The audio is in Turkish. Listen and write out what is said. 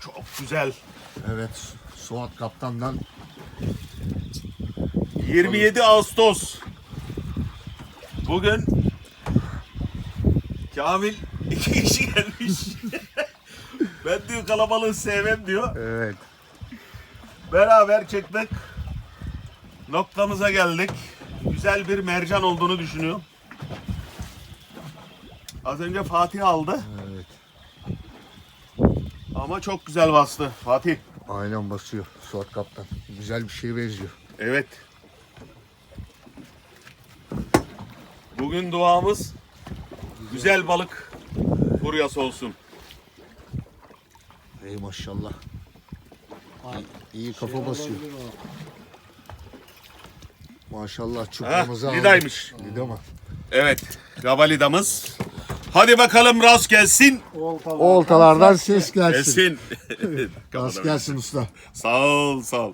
Çok güzel. Evet. Suat Kaptan'dan 27 Ağustos. Bugün Kamil iki kişi gelmiş. ben diyor kalabalığı sevmem diyor. evet. Beraber çıktık. Noktamıza geldik. Güzel bir mercan olduğunu düşünüyorum. Az önce Fatih aldı Evet. Ama çok güzel bastı Fatih. Aynen basıyor Suat Kaptan. Güzel bir şeye benziyor. Evet. Bugün duamız güzel balık furyası olsun. Ey maşallah. İyi kafa basıyor. Maşallah çuprumuza Ha, lidaymış. Lida mı? Evet, gabalidamız. Hadi bakalım rast gelsin. Oltalardan ses gelsin. Gelsin. Rast gelsin usta. sağ ol, sağ ol.